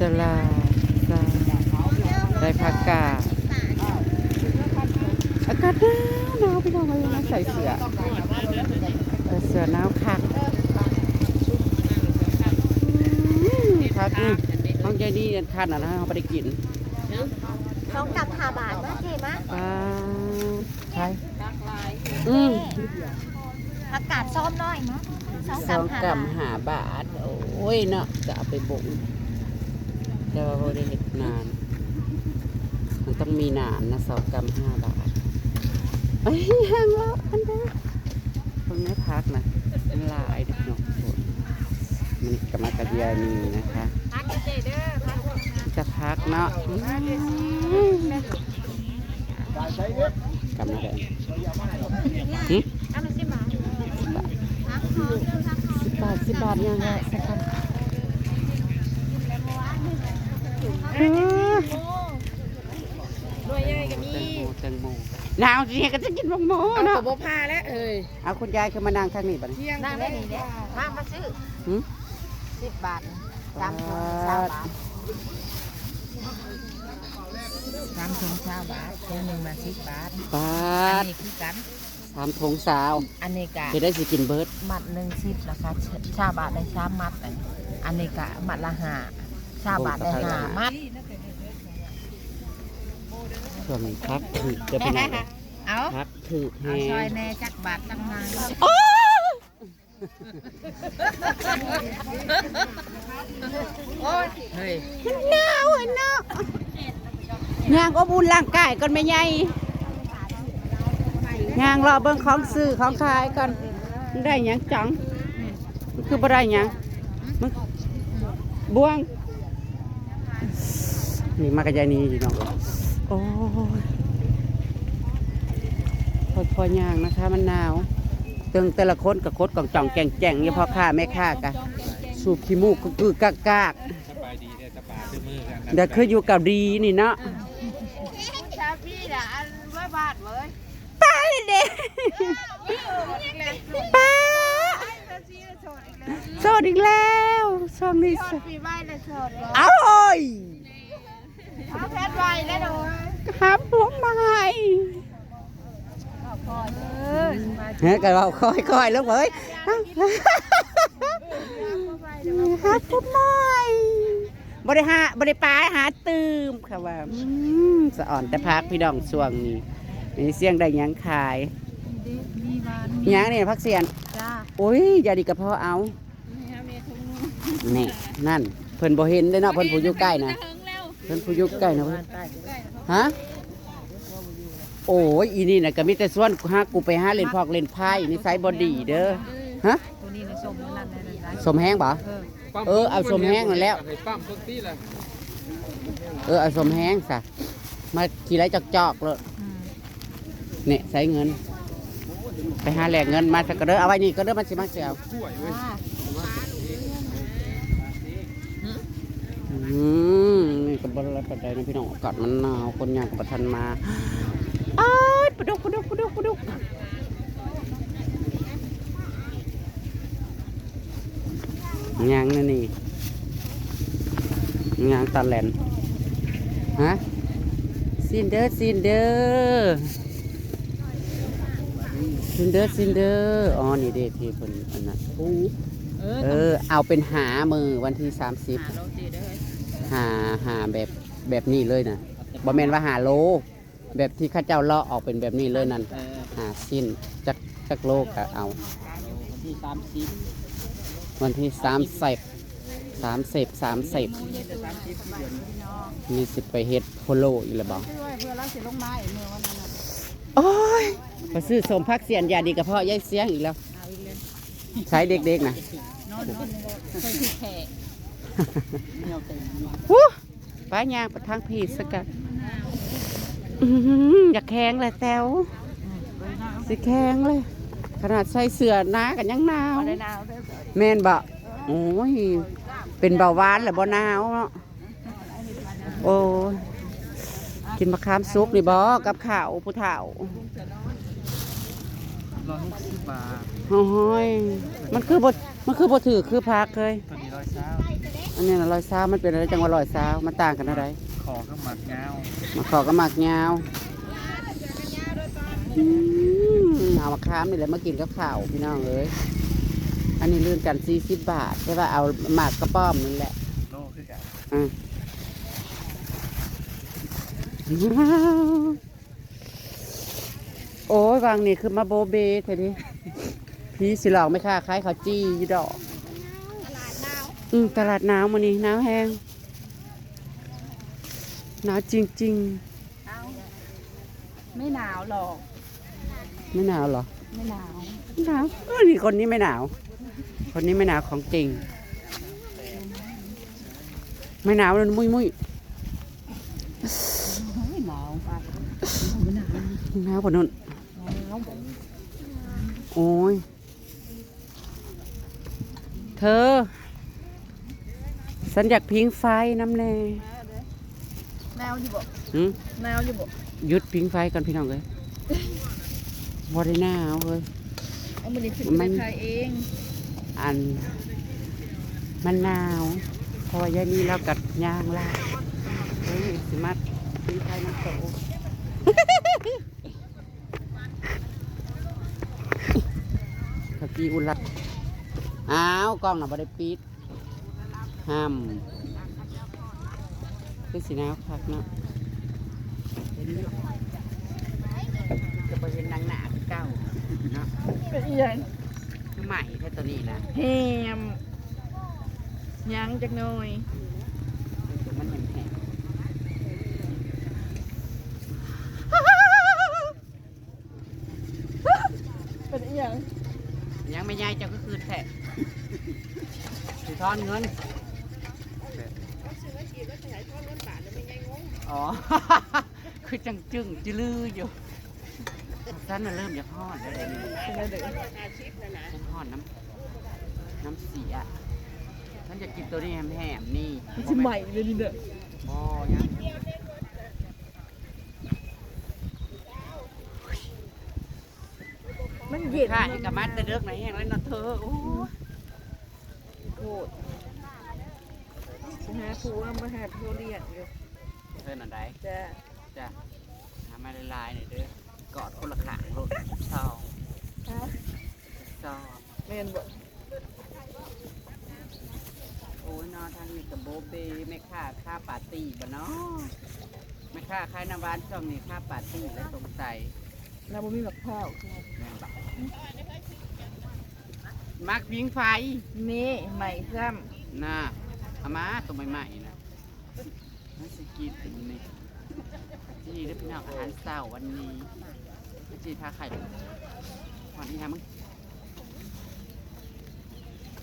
ตลาดจ้าได้ผักกาดอากาศหนาวหนาวพี่น้องเลยนะใส่เสื้อเออเสื้อหนาวคักอืมคักนี่ห้องใจดีคันอะนะเขาไม่ได้กินสองกับห้าบาทนะเจ๊มะปลาใช่อืมอากาศซ้อมน้อยมะสองสกัอบงห้ากำบาทหาบาท โอ้ยเนาะจะเอาไปบ่ง แต่ว่าบ่ได้เห็ดนาน มันต้องมีนานนะสองกำห้าบาทเอ้ยหางแล้วอันเด้อตรงนี้พักนะเป็นลายเด็กน้องมันกำมากระเดียนีนะคะพักเจ๊เด้อจะพักเนาะกำมาเลยหึเอามาสิมาพักพอพักพอสิบบาทสิบบาทยังไงสักกันเออ ด้วยยัยก็มีแตงโมแตงโมหนาวสิก็จะกินแตงโมเอาเนาะกระบอกผ้าแล้วเอ้ยเอาคุณยายคือมานั่งข้างนี้บัดนี้เที่ยงนั่งได้ดีเด้มามาซื้อหึสิบบาทสามถุงสามบาทสามถุงเช้าบาทถุงหนึ่งมาสิบบาทบาอันทนี้คือกัน สามถุงสาวอันนี้กะจะได้สิกินเบิร์ดมัดหนึ่งสิบนะคะชาบาทได้สามมัดอันอันนี้กะมัดละห้า ชาบาทได้ห้ามัดส่วนพักถือจะเป็นอะไรเอาพักถือแฮเอาซอยงแน่จักบาทตั้งนานโอ้ยโอ้ยเฮ้ยหนาวอะเนาะยางก็บุญร่างกายก่อนไม่ใหญ่ยางรอเบิ่งของซื้อของขายก่อนมันได้หยังจังมันคือบ่ได้หยังมันบวง นี่มากระยายนี้พี่น้องโอ้ยค่อยๆย่างนะคะ มันหนาวตึงแต่ละคนกับคดกล่องจ่องแก่งแจ่งเนี่ยพ่อค้าแม่ค้ากะสูบขี้มูกก็คือกากากสบายดีเด้อสบายด้วยมือกันๆเดี๋ยวคืออยู่เกาหลีนี่เนาะชาพี่น่ะอันว่าบาทเว้ยตายเด็ป้าโสดอีกแล้วช่วงนี้โสดปีใบเลยสดเอาโอ้ย เอาแพทย์ไวแล้วหนูครับผมมาไงเฮ้ยกันเราค่อยๆแล้วเว้ยครับผมหน่อยบริหาบริปลายหาตืมค่ะว่าอืมสะอ่อนแต่พักพี่ดองช่วงนี้นี่เสียงได้หยังขายมีบานหยังเนี่ยพักเสียนจ้าโอ้ยอย่าดีกับพ่อเอานี่นั่นเพิ่นบ่เห็นเด้อเนาะเพิ่นผู้อยู่ใกล้นะ เพิ่นผู้อยู่ใกล้นะเพิ่นฮะโอ้ยอีนี่น่ะก็มีแต่ส่วนหากูไปหาเล่นพอกเล่นไพ่นิสัยบ่ดีเด้อฮะตัวนี้ในส้มนั่นเลยนะสมแห้งบ่เออเอาสมแห้งนั่นแล้วให้ปั้มทุกที่เลยเออเอาสมแห้งซะมาขี่ไรจอกๆเลยเนี่ยใส่เงิน ไปหาแหลกเงินมาสักกระเด้อเอาไว้นี่ก็เด้อมันสิมาเสียวกล้วยเว้ยอืม นี่ก็บรปัจจัยนะพี่น้องอากาศมันหนาวคนอยางกับประทันมาอ้ายปลาดุกปลาดุกปลาดุกปลาดุกยางนี่นี่ยางตาแหลนฮะซินเดอร์ซินเดอร์ซินเดอร์ซินเดอร์อ๋อนี่เด็ที่เป็นอันนั้นเออเอาเป็นหามือวันที่สามสิบหาโรตีได้เลย หาหาแบบแบบนี้เลยนะบ่แม่นว่าหาโล แบบที่เข้าเจ้าเลาะออกเป็นแบบนี้เลยนั่นหาสิ้นจักจักโลก็เอา ที่สามสิบวันที่สามสิบสามสิบสามสิบมีสิบไปเฮ็ดโพโลอีกแล้วบ่เพื่อเราสิลงไม้เมื่อวันนั้นน่ะโอ้ยไปซื้อสมพักเสียนยาดีกระเพาะยายเสียงอีกแล้วเอาอีกเลยใช้เด็กๆนะ วู้ป้ายางประทางพีสกัดอื้อหืออยากแข็งเลยแซวสิแข็งเลย ขนาดใส่เสื้อหนากันยังหนาวได้นาวได้แม่นบ่โอ้ยเป็นเบาหวานแหละบ่หนาวเนาะโอ้ยกินมะขามซุปนี่บ่กับข้าวผู้เฒ่าร้อยหกสิบบาทโอ้ยมันคือบ่มันคือบ่ถือคือพักเคยตัวนี้ร้อยเช้า ออันนี้นะรอยซ้ามันเป็นอะไรจังหวะรอยซ้ามันต่างกันอะไรขอข้าวหมักเงามาขอก็หมักยาวอืมเอามาค้ามนี่แหละมากินกับข้าวพี่น้องเอ้ยอันนี้ลื่นกันสี่สิบบาทใช่ป่ะเอาหมากกระป้อมนั่นแหละโลคือกันอะโอ้ยวางนี่คือมาโบเบเท่านี้พี่สิหลอกไหม่ค่ะคล้ายเขาวจี้อยู่ดอกตลาดดาว อืมตลาดหนาวมันนี่หนาวแห้งหนาวจริง เอาไม่หนาวหรอก ๆ ไม่หนาวเหรอไม่หนาวหนาวเออนี่คนนี้ไม่หนาว คนนี้ไม่หนาวของจริง ไม่หนาวเลยมุ้ยมุ้ยไม่หนาวปะหนาวกว่านั้นหนาวโอ้ย เธอ ฉันอยากพิงไฟน้ำแน่หนาวอยู่บ่หืมหนาวอยู่บ่หยุดพิงไฟก่อนพี่น้องเลยบอได้หนาวเลยเอามือนี้ขึ้นมัไปนขายเองอันมันหนาวเพราะว่ายายนี่เรากัดยางลากเฮ้ยสิมัดพิงไฟน้ำโตขจีอุลัดอ้าวกล้องน่ะบ่ได้ปิด ห้ามคือสีหนาวคักเนาะเห็นอยู่จะไปเห็นนางหนาคือเก้าเนาะเป็นอีหยังคือใหม่แค่ตัวนี้นะแฮมยังจักหน่อยคือมันแหมเป็นอีหยังๆยังไม่ย้ายเจ้าก็คือแท้สิทอนเงิน อ๋อ คือจังจึงจืลืออยู่ท่านน่ะเริ่มจากห้อนแล้วเลยนี่เป็นอะไรเด้อฉันห่อนน้ำน้ำเสียฉันจะกินตัวนี้แหมๆนี่มันสิใหม่เลยนี่เด้อบ่ยังมันเย็นค่ะอีกกับมัดแต่เลือกไหนแห้งแล้วเนาะเธอโอ้โคตรสิหาผัวมาหาผัวเลี้ยงอยู่ เธอหน่อยได้จ้ะจ้ะหามาละลายหน่อยเด้อกอดคนละขางรถซองฮะซองแม่นบ่โอ้ยนอนทางนี้กับโบเบแม่ค่าค่าปาร์ตี้บ่เนาะแม่ค่าค่ายน้ำหวานช่วงนี้ค่าปาร์ตี้และสงสัยเราบ่มีบักข้าวแม่นบักมักพิงไฟนี่ใหม่ซ้น่าเอามาตัวใหม่ๆนะมันส กีดเป็นนี่ที่ได้พี่น้องอาหารเช้าวันนี้จีทาไข่วันนี้ฮะมึง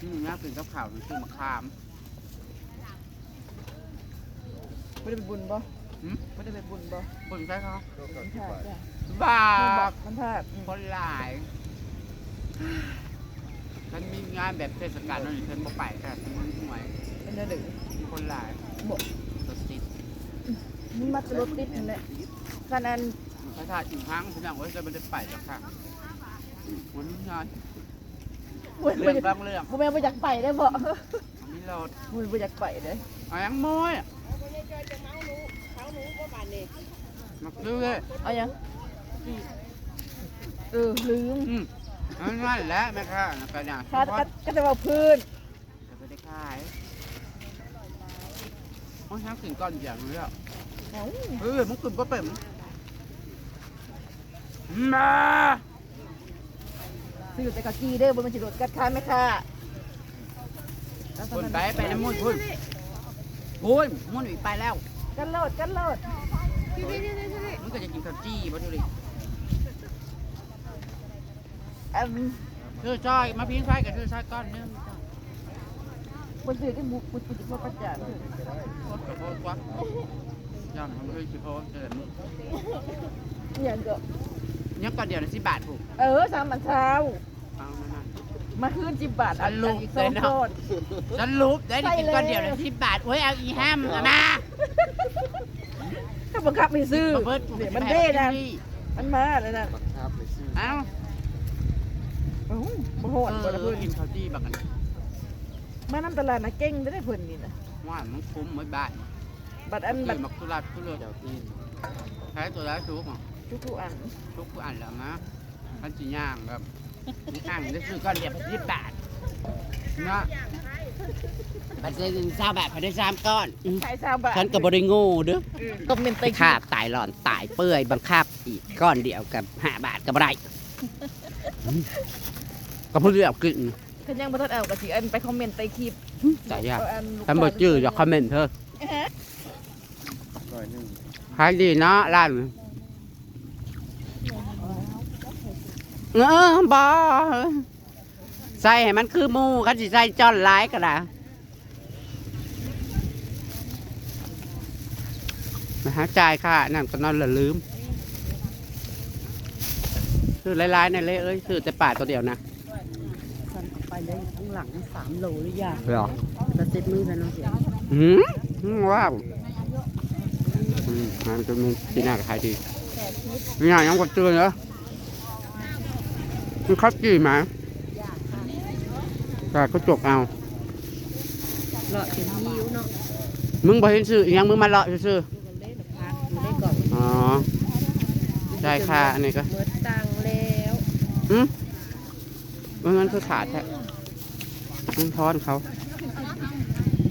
อืมน่ากินกับข้าวนี่คือมะขามำบ่ได้ไปบุญบ่หืมบ่ได้ไปบุญบ่บนใช่ครับมันพลาดจ้ะบ้ามันพลาดอืมคนหลายฉันมีงานแบบเทศกาลนั่นฉันบ่ไปค่ะฉันไม่ไหวเป็นอะไรเด้อมีคนหลายบ่รถติด มันมัดรถติดนั่นแหละคันอันพระธาตุอิมพังพี่น้องว่าจะไม่ได้ไปจ้ะค่ะวันนี้งานบ่เรื่องบางเรื่องบ่แม่นบ่อยากไปได้บ่มีรถบ่บ่อยากไปเด้เอายังมวยมาซื้อเลยเอายังเออลืมอืมเอาง่ายแหล้วแม่ค่ะนะกระดาษคาดก็ก็จะว่าพื้นจะไปได้ขายโอ้ยทั้งกึ่งก้อนอย่างนี้อะเอ้า เออมึงกึ่งก็เป็นมาซื้อแต่กะจีเด้อบ่แมันสิรถกัดค้าแม่ค่ะคนไปไปน้ำมุ่นพุ่นพุ่นมุ่นอีกไปแล้ว กันโลดกันโลดมึงก็จะกินข้าวจี้บ่ทุเรศอันเธอชอยมาพิงไฟกับเธอชอยก้อนหนึงบ่ซื้อที่บุกบุกบุกบ่ประจาน โคตรโคตรกว่าย่างทำให้สิโพสเจอมึงอหยังก็ยังก่อนเดียวนะสิบบาทถูกเออสามบาทเช้าเอานั่นมาคืน10บาทสรุปอีกเลยเนาะก้อนๆสรุปได้ได้กินก่อนเดียวนะสิบบาทโอ้ยเอาอีห้ามเอามาถ้าบังคับให้ซื้อมาเบิดเดี๋ยวมันเด้นะมันมาแล้วนั่นเอ้าโอ้โหบ่โหดเอบ่ละอเพิ่นกินข้าวจี้บักกันมาน้ำตลาดนะเก่งได้เพิ่นนี่นะว่ามันคุ้มไว้บ้าน บัดอันบับัตดรมักตุลาตุเลือเดี๋ยวกินใช้ตัวแล้วทุกอะทุกๆอันทุกอันแล้วนะมันจีย่างแบบมีอ่างได้ซื้อก้อนเดียวพันสิบบาทเนาะพันสิบสามบาทพันได้สามก้อนอืมขายซาวบะฉันก็บริโง่เด้อก็เป็นไปไตฆ่าตายหลอนตายเปื่อยบังคับอีกก้อนเดียวกับห้าบาทกับไรก็เพื่อเอากินคันยังบ่ทันเอาก็สิอันไปคอมเมนต์ใต้คลิปใจยากเอาอันลูกท่านบอกจื้ออย่าคอมเมนต์เถอะร้ อยหนึ่งขายดีเนาะร้านเออบอใส่ให้มันคือหมูกันสิใส่จอนหลายก็ได้มาหาจ่ายค่ะนั่นก็นอนละลืมซื้อหลายๆในเลยเอ้ยซื้อแต่ป่าตัวเดียวนะฉันไปเลยข้างหลังสามโลหรือยังเหรอแต่เซ็ตมือกันเนาะเสียหืมหืมว้าว อืมมันจะมีปีหน้าก็ขายดีปีหน้ายังกดเตือนเหรอมันคัดกี่หมาแต่ก็จกเอาเลาะเป็นหิวเนาะมึงบ่เห็นซื้ออีหยังมึงมาเลาะซื้ออ๋อได้ค่ะอันนี้ก็เมื่อตังแล้วอืมมันมันคือขาดแท้มันทอนเขา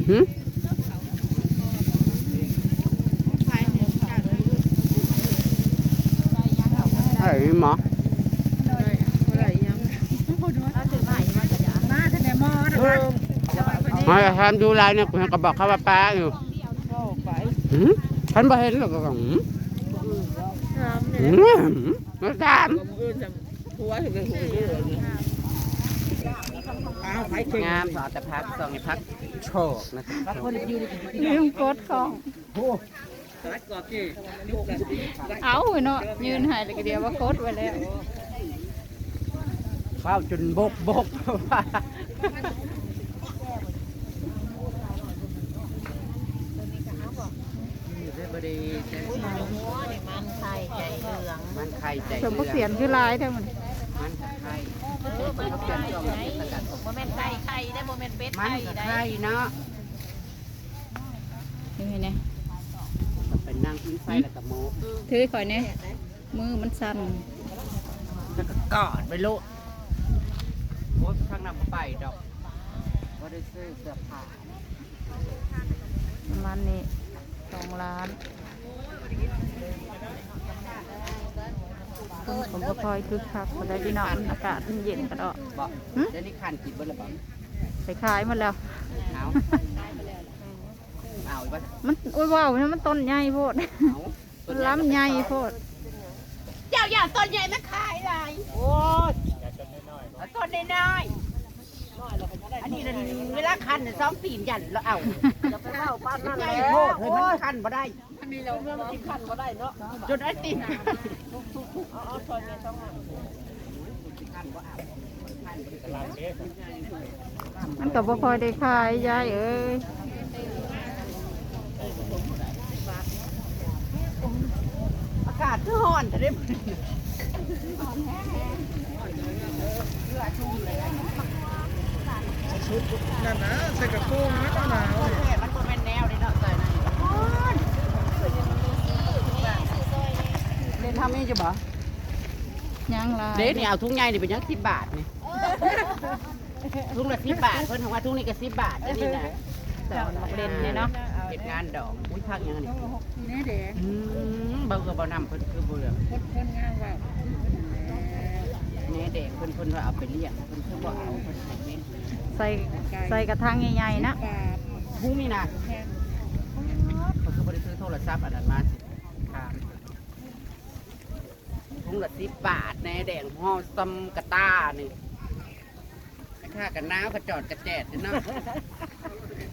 หืม ไอ้หมออะไรยังมาท่านไหนมอนะมาทำดูไลน์เนี่ยกูก็บอกเขาว่าป้าอยู่ไปหืมฉันบ่เห็นหรอกก็หืมน้ำหืเนี่ยมมาตามหัวถึงหูเยอะนี่อ้าวไปเก่งงามสอแต่พักสองให้พักโชคนะครับคนยืนลืมกดของสายกอดที่ เอาเนาะยืนหายเลยก็เดียวว่าโคตรไว้แล้วข้าวจนบกบกว่าบดีมันไข่ใจเหลืองมันไข่ใจสมบูรเสียนคือลายแท้มันมันไข่มันเขาเปลี่ยนช่วงนี้สกัดโมเมนต์ไก่ไข่ได้โมเมนต์เป็ดมันไข่กับได้ไข่เนาะนี่ไงเนี่ยเป็นนางกินไฟแล้วกับโมถือข่อยเนี่ยมือมันสั่นแล้วก็กอดไปโลดโอ้ยข้างหน้าบ่ไปดอกว่าได้ซื้อเสื้อผ้าประมาณนี้สองล้านผมก็คอยคึกคักพอได้ที่นอนอากาศมันเย็นกระดอกบอกหึเดี๋ยวนี้ขันกินบ่ละบ่ใส่ขายหมาแล้วเอาเอาอีกบ่มันอุ้ยว้าวมันต้นใหญ่โพดเอามันล้ำใหญ่โพดเจ้าอย่าต้นใหญ่มาขายไรโอ้ยต้นน้อยๆอันนี้นั่นเวลาคันน่ะสองตีนยันแล้วเอาจะไปเล่าบ้านนั่นใหญ่แล้วโพดเฮ้ยมันคันบ่ได้อันนี้เราเมื่อกินคันก็ได้เนาะจนไอ้ตีนเอาเอาซอยเมียต้องมันก็บ่ค่อยได้ขายยายเอ้ย อา กาศคือร้อนแต่ได้นั่นนะใส่กระโปรงนะต้งหนาวแค่มันบ่แม่นแนวนี่เนาะใส่นั่นเล่นทำนี่จะบ่ยังลายเด็นี่เอาถุงใหญ่นี่เป็นยัง10บาทนี่ถุงละ10บาทเพิ่นบอกว่าถุงนี้ก็10บาทอันนี้นะแต่มันเล่นเนี่ยเนาะ งานดอกอุ้ยพักยังอันนี้นี่เด็กอืมเบิ่งก็บ่นำเพิ่นคือบ่เหลืองคนงานว่าแหน่แดงเพิ่นเพิ่นว่าเอาไปเลี้ยงเพิ่นคือบ่เอาเพิ่นให้เล่นใส่ใส่กระถางใหญ่ๆนะถุงนี่นะเขาคือบ่ได้ซื้อโทรศัพท์อันนั้นมาสิถามถุงละ10บาทแหน่แดงห่อซำกะตานี่แม่ค้ากันหนาวกระจอดกระแจดนี่เนาะ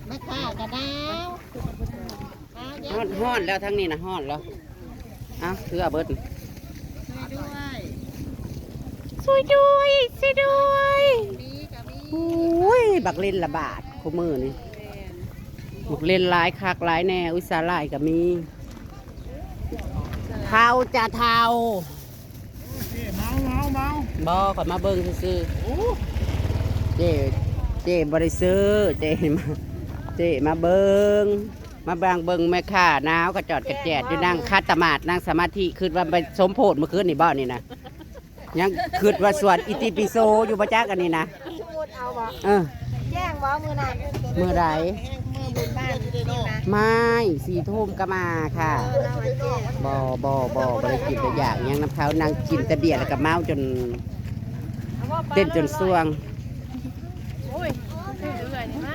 ไม่ค่ากระดาว ฮ้อนฮ้อนแล้วทั้งนี้นะฮ้อนแล้วเอ้าคือเอาเบิดช่วยด้วยช่วยด้วยโอ้ยบักเล่นละบาทคู่มือนี่บักเล่นหลายคักหลายแน่อุตสาหลายก็มีเทาจะเทาเมาเมาเมาบอก่อนมาเบิ่งซื่อๆเจ๊เจเจบริซื้อเจมาเจมาเบิง มาบางเบิงแม่ค้าหนาวกระจอดกระแจดอยู่นั่งคาตมาดนั่งสมาธิคืดว่าไปสมโพธเมื่อคืนนี่บ่นี่นะยังคืดว่าสวดอิติปิโสอยู่ประจักอันนี้นะสมุดเอาบ่เออแจ้งบ่มือนั้นเมื่อไรมือบุญบ้านนี่นะไม่สี่ทุ่มก็มาค่ะเออเราไอ้เจ้บอบอบอบริกินตัวอย่างยังน้ำเขานางกินแต่เบียร์แล้วก็เมาจนเต้นจนสวง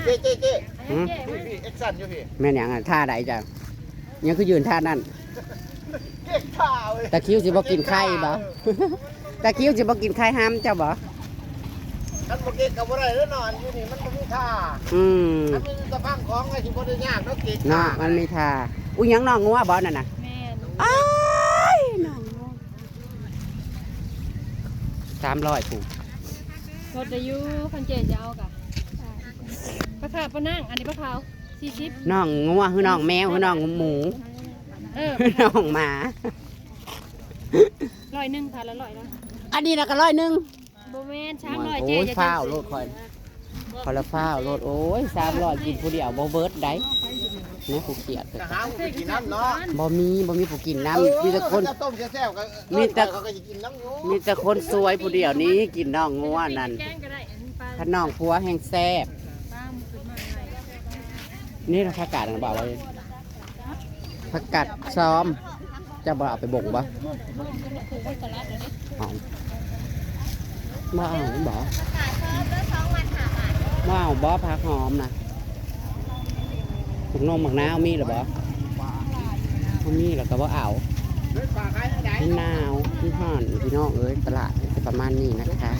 เจ๊เจ๊เจ๊ หืมพี่พี่เอ็กซันอยู่พี่แม่นหยังอะท่าใดจ้ะยังคือยืนท่านั่น เก๊กข่าวเลยตะคริวสิบ่กินไข่บ่ ตะคริวสิบ่กินไข่ห้ามเจ้าบ่ ท่านบอกเก๊กกับอะไรแล้วนอนอยู่นี่มันบ่มีท่าอืมถ้ามีสะพังของไอ้ที่บ่ได้ยากเนาะเก๊กเนาะมันมีท่าอุ้ยยังน้องงัวบ่นั่นน่ะแม่นอ้ายน้องงัวสามร้อยผูกรถอายุคันเจจะเอากะ ปลาขาวปลานั่งอันนี้ปลาขาวสี่สิบน้องงัวคือน้องแมวคือน้องหมูเออน้องหมาร้อยหนึ่งพันละร้อยละอันนี้น่ะก็ร้อยหนึงโบแมนช้างร้อยเจโอ้ยจะฟ้าวโลดคอยพอละฟ้าวโลดโอ้ยสามร้อยกินผู้เดียวบ่เบิดได้นี่ผู้เขียดจะหาผู้กินน้ำเนาะบ่มีบ่มีผู้กินน้ำมีแต่คนจะต้มแซ่บๆก็มีแต่เขาก็จะกินน้ำอยู่มีแต่คนสวยผู้เดียวนี้กินน้องงัวนั่นแกงก็ได้อันนี้ปลาถ้าน้องผัวแห้งแซ่บ ปลาหมึกขึ้นมาหน่อย นี่เราผักกาดนะบอกไว้ผักกาดซ้อม จะบ่เอาไปบ่งบ่หอมบ่เอาบ่ายเพิ่มแล้วสอาบาทบ่เอาบ่ผักหอมนะผักนมผักนาวมีหรือบ่มีแล้วก็บ่เอาเฮ้ยปลาขายไหนาวที่ห่อนพี่น้องเอ้ยตลาดจะประมาณนี้นะคะ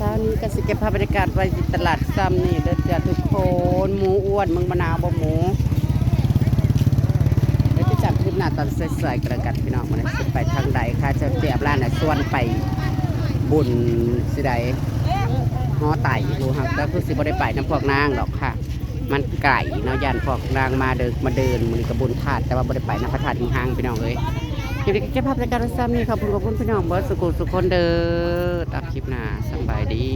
ช้านี้ก็สิเก็บภาพบรรยากาศไว้ที่ตลาดซ้ำนี่เด้อจ้าทุกคนหมูอ้วนมึงมะนาวบ่หมูเดี๋ยวจะจับคลิปหน้าตอนสวยๆกันแล้วกันพี่น้องมันจะไปทางใดค่ะจะเจียบร้านน่ะส่วนไปบุญสิใดฮอไต่ดูครับก็คือสิบ่ได้ไปน้ำพวกนางหรอกค่ะ มันไก่เนาะยันพวกนางมาเดินมาเดินมือนี้กระบุญธาตุแต่ว่าบ่ได้ไปนะพระธาตุหิงหางพี่น้องเอ้ยคลิปนี้ก็เก็บภาพรายการซ้ำนี่ขอบคุณขอบคุณพี่น้องเบิร์ดสุกุลสุคนเด้อ ตับคลิปหน้าสบายดี